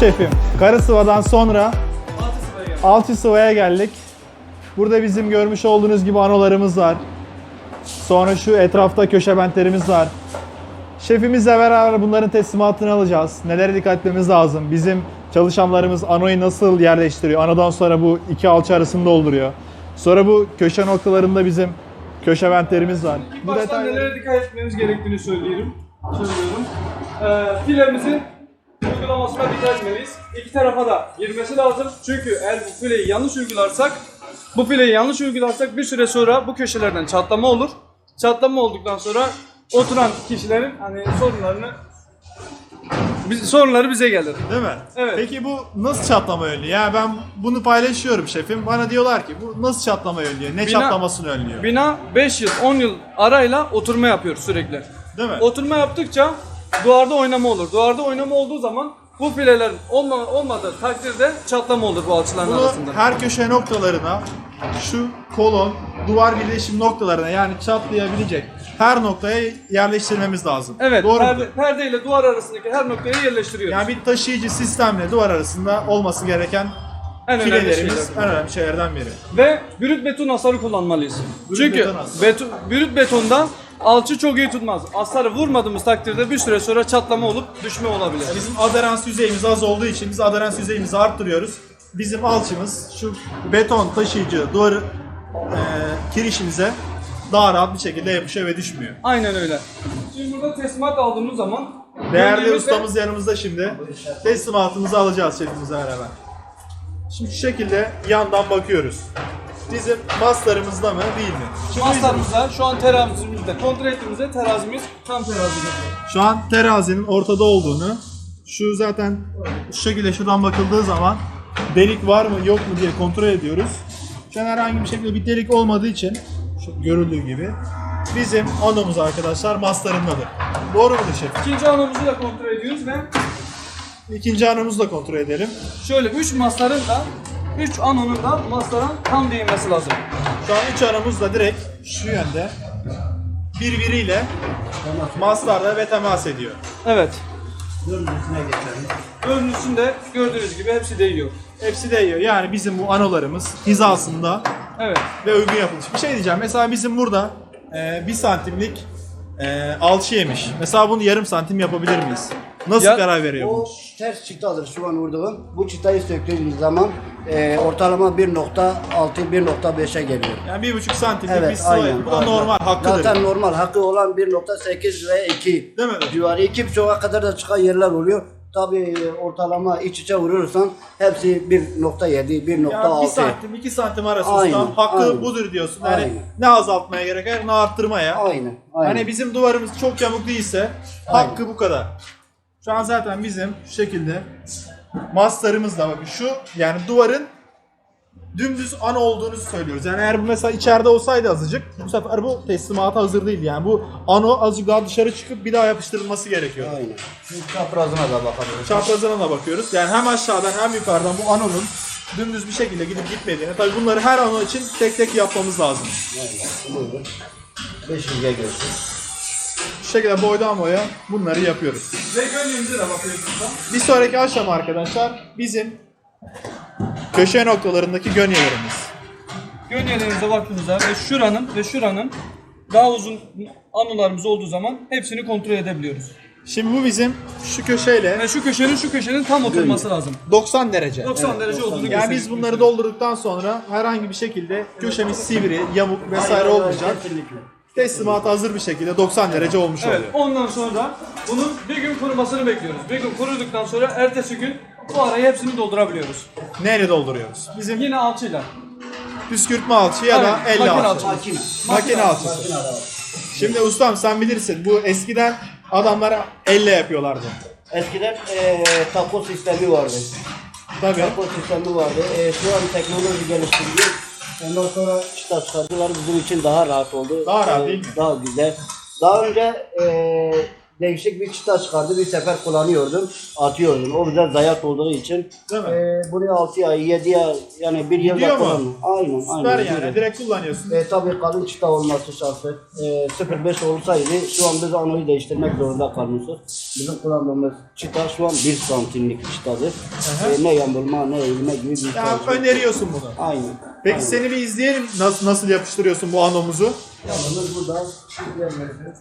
Şefim, Karasıva'dan sonra Alçısıva'ya geldik. Burada bizim görmüş olduğunuz gibi anolarımız var. Sonra şu etrafta köşebentlerimiz var. Şefimizle beraber bunların teslimatını alacağız. Nelere dikkat etmemiz lazım? Bizim çalışanlarımız anoyu nasıl yerleştiriyor? Anodan sonra bu iki alçı arasını dolduruyor. Sonra bu köşe noktalarında bizim köşebentlerimiz var. İlk Bu başta detayları- nelere dikkat etmemiz gerektiğini söylüyorum. Söylüyorum. Ee, filemizin uygulamasına dikkat etmeliyiz. İki tarafa da girmesi lazım. Çünkü eğer bu fileyi yanlış uygularsak, bu fileyi yanlış uygularsak bir süre sonra bu köşelerden çatlama olur. Çatlama olduktan sonra oturan kişilerin hani sorunlarını biz, sorunları bize gelir. Değil mi? Evet. Peki bu nasıl çatlama önlüyor? Yani ben bunu paylaşıyorum şefim. Bana diyorlar ki bu nasıl çatlama önlüyor? Ne Bina- çatlamasını önlüyor? Bina 5 yıl, 10 yıl arayla oturma yapıyor sürekli. Değil mi? Oturma yaptıkça duvarda oynama olur. Duvarda oynama olduğu zaman bu fileler olma, olmadığı takdirde çatlama olur bu alçıların Bunu arasında. her köşe noktalarına şu kolon, duvar birleşim noktalarına yani çatlayabilecek her noktaya yerleştirmemiz lazım. Evet, Doğru perde, mudur? perde ile duvar arasındaki her noktayı yerleştiriyoruz. Yani bir taşıyıcı sistemle duvar arasında olması gereken en önemli filelerimiz şeyler. en önemli şeylerden biri. Ve brüt beton hasarı kullanmalıyız. Brüt Çünkü beton hasarı. beton, brüt betonda alçı çok iyi tutmaz. Hasarı vurmadığımız takdirde bir süre sonra çatlama olup düşme olabilir. Bizim aderans yüzeyimiz az olduğu için biz aderans yüzeyimizi arttırıyoruz. Bizim alçımız şu beton taşıyıcı duvar e, kirişimize daha rahat bir şekilde yapışıyor ve düşmüyor. Aynen öyle. Şimdi burada teslimat aldığımız zaman Değerli gönlümüzle- ustamız yanımızda şimdi. Teslimatımızı alacağız şefimizle beraber. Şimdi şu şekilde yandan bakıyoruz. Bizim maslarımızda mı değil mi? Şimdi Maslarımızda şu an terazimizde kontrol ettiğimizde terazimiz tam terazide. şu an terazinin ortada olduğunu, şu zaten şu şekilde şuradan bakıldığı zaman delik var mı yok mu diye kontrol ediyoruz. Şu an herhangi bir şekilde bir delik olmadığı için şu görüldüğü gibi bizim anomuz arkadaşlar maslarındadır. Doğru mudur şef? İkinci anomuzu da kontrol ediyoruz ve İkinci anomuzu da kontrol edelim. şöyle 3 masların da 3 anonun da maslara tam değinmesi lazım. Şu an üç aramız da direkt şu yönde birbiriyle maslarda ve temas ediyor. Evet. Görünüşünde gördüğünüz gibi hepsi değiyor. Hepsi değiyor. Yani bizim bu anolarımız hizasında Evet. ve uygun yapılmış. Bir şey diyeceğim. Mesela bizim burada e, bir santimlik e, alçı yemiş. Mesela bunu yarım santim yapabilir miyiz? Nasıl Ya- karar veriyor bu? O ters çıtadır şu an vurduğum. Bu çıtayı söktüğümüz zaman e, ortalama 1.6-1.5'e geliyor. Yani bir buçuk santimlik bir Evet sıvı. Bu da aynen. normal, hakkıdır. Zaten normal hakkı olan 1.8 ve 2 Değil mi? civarı. 2.5'a kadar da çıkan yerler oluyor. Tabii ortalama iç içe vurursan hepsi 1.7, 1.6. Yani bir santim, iki santim arası Aynen, ustam. Hakkı aynen. budur diyorsun. Yani Aynen. ne azaltmaya gerek var ne arttırmaya. Aynen. aynen. Hani bizim duvarımız çok yamuk değilse hakkı bu kadar. Şu an zaten bizim şu şekilde maslarımızla bakın şu yani duvarın dümdüz ana olduğunu söylüyoruz. Yani eğer bu mesela içeride olsaydı azıcık bu sefer bu teslimata hazır değil. Yani bu ano azıcık daha dışarı çıkıp bir daha yapıştırılması gerekiyor. Aynen. Şimdi çaprazına da bakabiliriz. Çaprazına da bakıyoruz. Yani hem aşağıdan hem yukarıdan bu anonun dümdüz bir şekilde gidip gitmediğini. Tabii bunları her ano için tek tek yapmamız lazım. Aynen. Buyurun. 500'e geçsin. Şu şekilde boydan boya bunları yapıyoruz. Ve gönlümüze de bakıyorsunuz da. Bir sonraki aşama arkadaşlar bizim köşe noktalarındaki gönyelerimiz. Gönyelerimize baktığımızda ve şuranın ve şuranın daha uzun anolarımız olduğu zaman hepsini kontrol edebiliyoruz. Şimdi bu bizim şu köşeyle Ve şu köşenin şu köşenin tam oturması lazım. 90 derece. 90 derece olduğunu Yani biz bunları doldurduktan sonra herhangi bir şekilde köşemiz sivri, yamuk vesaire olmayacak. Kesinlikle. Teslimata hazır bir şekilde 90 derece olmuş Evet, oluyor. ondan sonra bunun bir gün kurumasını bekliyoruz. Bir gün kuruduktan sonra ertesi gün bu arayı hepsini doldurabiliyoruz. Neyle dolduruyoruz? Bizim Yine alçıyla. püskürtme alçı ya da Aynen, elle makine alçı. alçı. Makine. Makine alçısı. Şimdi ustam sen bilirsin bu eskiden adamlar elle yapıyorlardı. Eskiden e, taco sistemi vardı. Tabii. Taco sistemi vardı. E, şu an teknoloji geliştiriliyor. Ondan sonra çıta çıkardılar. Bizim için daha rahat oldu. Daha rahat değil mi? Daha güzel. Daha önce e, değişik bir çıta çıkardı. Bir sefer kullanıyordum, atıyordum. O güzel zayiat olduğu için. Değil mi? E, bunu 6 ay, 7 ay yani bir yılda Gidiyor mu? kullandım. Aynen, Süper aynen. yani. Direkt kullanıyorsun. E, tabii kalın çıta olması şartı. E, 05 olsaydı şu an biz anoyu değiştirmek zorunda kalmışız. Bizim kullandığımız çıta şu an 1 santimlik çıtadır. E, ne yamulma ne eğilme gibi bir Ya çalışma. öneriyorsun bunu. Aynen. Peki seni bir izleyelim nasıl nasıl yapıştırıyorsun bu anomuzu. Yalnız burada yerlerimiz.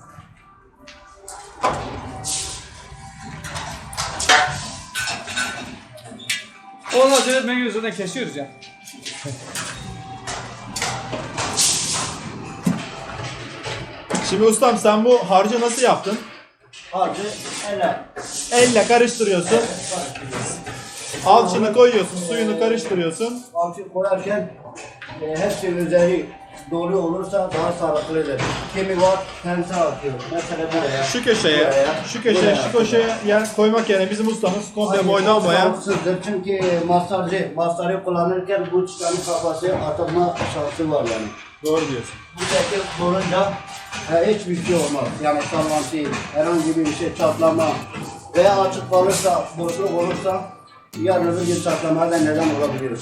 Onu acele etmeyin yüzünden kesiyoruz ya. Şimdi ustam sen bu harcı nasıl yaptın? Harcı eller. Elle karıştırıyorsun. Alçını koyuyorsun, suyunu karıştırıyorsun. Harcı koyarken e, hepsinin üzeri dolu olursa daha sağlıklıdır. Kimi var tense atıyor. Mesela buraya. Şu köşeye, buraya, şu köşeye, buraya. şu köşeye yer koymak yerine bizim ustamız komple boya. sağlıksızdır. Çünkü masajı, masajı kullanırken bu çıkanın kafası atılma şansı var yani. Doğru diyorsun. Bu şekil durunca e, hiçbir şey olmaz. Yani sallantı, herhangi bir şey çatlama veya açık kalırsa, boşluk olursa yarın öbür gün çatlamaya da neden olabilir.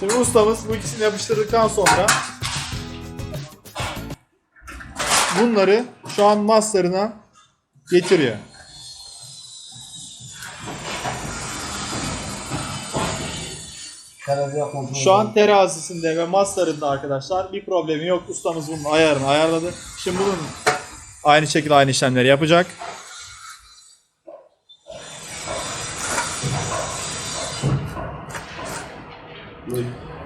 Şimdi ustamız bu ikisini yapıştırdıktan sonra bunları şu an maslarına getiriyor. Şu an terazisinde ve maslarında arkadaşlar bir problemi yok. Ustamız bunun ayarını ayarladı. Şimdi bunun aynı şekilde aynı işlemleri yapacak.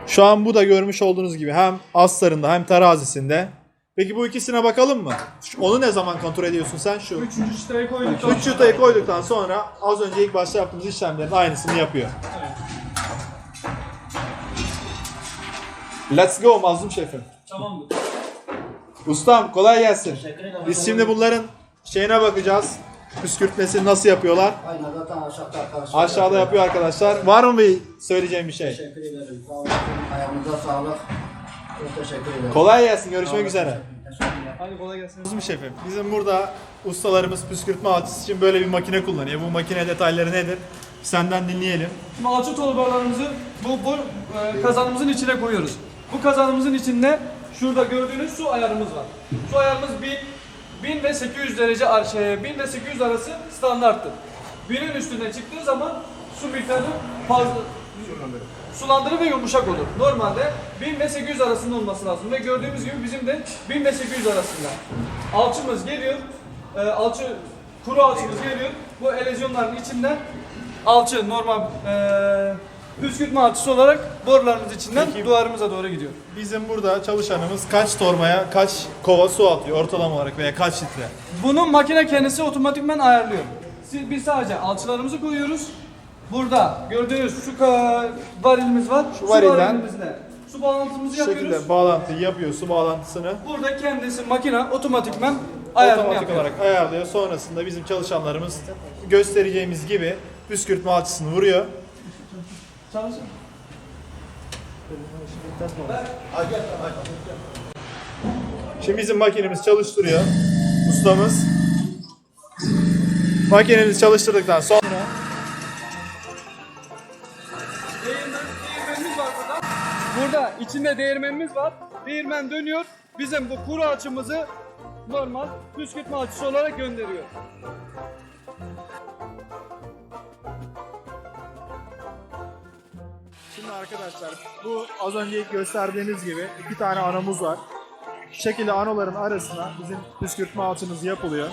Şu an bu da görmüş olduğunuz gibi hem astarında hem terazisinde. Peki bu ikisine bakalım mı? Şu- Onu ne zaman kontrol ediyorsun sen? Şu Üçüncü çıtayı koyduk. 3 yutayı koyduktan sonra az önce ilk başta yaptığımız işlemlerin aynısını yapıyor. Let's go Mazlum şefim. Tamamdır. Ustam kolay gelsin. Biz şimdi bunların şeyine bakacağız. Püskürtmesini nasıl yapıyorlar? Aynen zaten aşağıda arkadaşlar. Aşağıda yapıyor arkadaşlar. Var mı bir söyleyeceğim bir şey? Teşekkür ederim. Sağ olun. Ayağınıza sağlık. Çok teşekkür ederim. Kolay gelsin. Görüşmek üzere. Teşekkürler. Hadi kolay gelsin. Mazlum şefim. Bizim burada ustalarımız püskürtme alçısı için böyle bir makine kullanıyor. Bu makine detayları nedir? Senden dinleyelim. Şimdi alçı torbalarımızı bu, bu e, kazanımızın içine koyuyoruz. Bu kazanımızın içinde şurada gördüğünüz su ayarımız var. Su ayarımız 1000, 1000 ve 800 derece şey, 1000 ve 800 arası standarttır. 1000'in üstüne çıktığı zaman su miktarı fazla sulandırır ve yumuşak olur. Normalde 1000 ve 800 arasında olması lazım ve gördüğümüz gibi bizim de 1000 ve 800 arasında. Alçımız geliyor, e, alçı kuru alçımız geliyor. Bu elezyonların içinden alçı normal e, püskürtme alçısı olarak borularımız içinden Peki- duvarımıza doğru gidiyor. Bizim burada çalışanımız kaç torbaya kaç kova su atıyor ortalama olarak veya kaç litre? Bunu makine kendisi otomatikmen ayarlıyor. Siz, biz sadece alçılarımızı koyuyoruz. Burada gördüğünüz şu ka- varilimiz var. Şu varilden- varilimizle su bağlantımızı yapıyoruz. şekilde bağlantıyı yapıyor su bağlantısını. Burada kendisi makine otomatikmen ayarını otomatik yapıyor. olarak ayarlıyor. Sonrasında bizim çalışanlarımız göstereceğimiz gibi püskürtme alçısını vuruyor. Çalışın. Şimdi bizim makinemiz çalıştırıyor. Ustamız. Makinemizi çalıştırdıktan sonra Değirmen, değirmenimiz var burada. Burada içinde değirmenimiz var. Değirmen dönüyor. Bizim bu kuru açımızı normal püskürtme açısı olarak gönderiyor. Şimdi arkadaşlar bu az önce gösterdiğimiz gibi iki tane anamız var. Şu şekilde anoların arasına bizim püskürtme alçımız yapılıyor.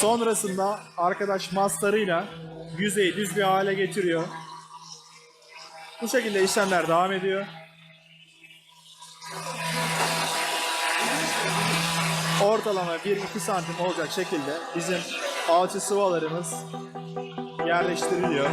Sonrasında arkadaş maslarıyla yüzeyi düz bir hale getiriyor. Bu şekilde işlemler devam ediyor. Ortalama 1-2 santim olacak şekilde bizim alçı sıvalarımız yerleştiriliyor.